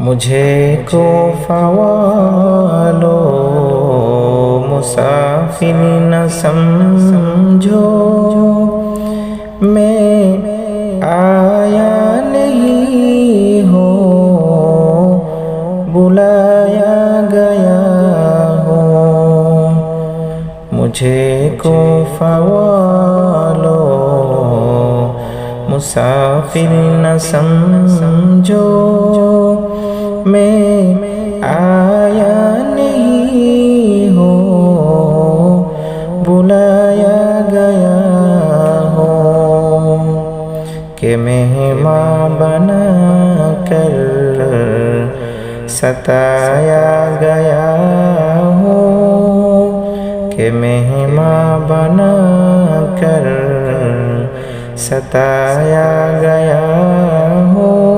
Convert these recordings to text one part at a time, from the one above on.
مجھے کو فوالو مسافر نہ سمجھو۔ میں آیا نہیں ہو بلایا گیا ہو مجھے کو فوالو مسافر نہ سمجھو۔ میں آیا نہیں ہو بلایا گیا ہو کہ مہماں بنا کر ستایا گیا ہو کہ مہماں بنا کر ستایا گیا ہو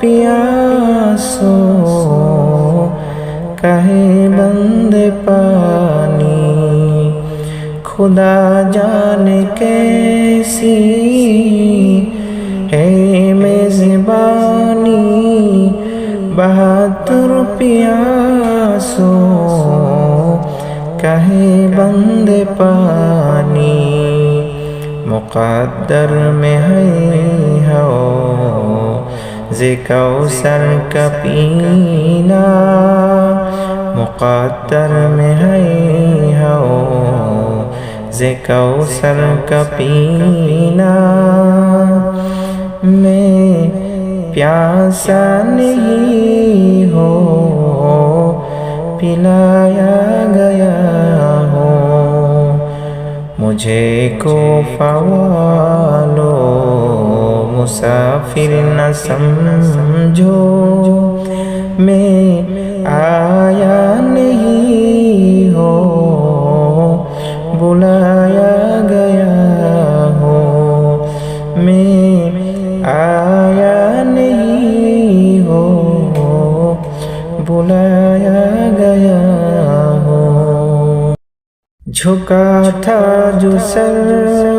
پیاسو کہے بند پانی۔ خدا جان کیسی ہے میزبانی۔ بہتر پیاسو کہے بند پانی۔ مقدر میں ہے ہو۔ ذکو سر کا پینا مقدر میں ہے ہو ذکو کا پینا میں پیاسا نہیں ہو، پلایا گیا ہو۔ مجھے کو فوالو مسافر نہ سمجھو، میں آیا نہیں ہو، بلایا گیا ہو۔ میں آیا نہیں ہو، بلایا گیا ہو۔ جھکا تھا جو سر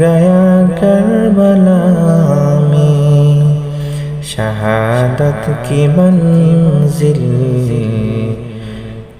গয়া করবলা মে শাহাদত কি মঞ্জিল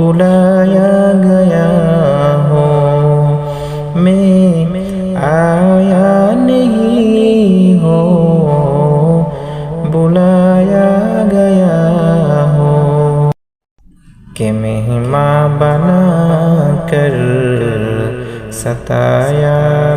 بلایا گیا ہو میں آیا نہیں ہو بلایا گیا ہو کہ مہماں بنا کر ستایا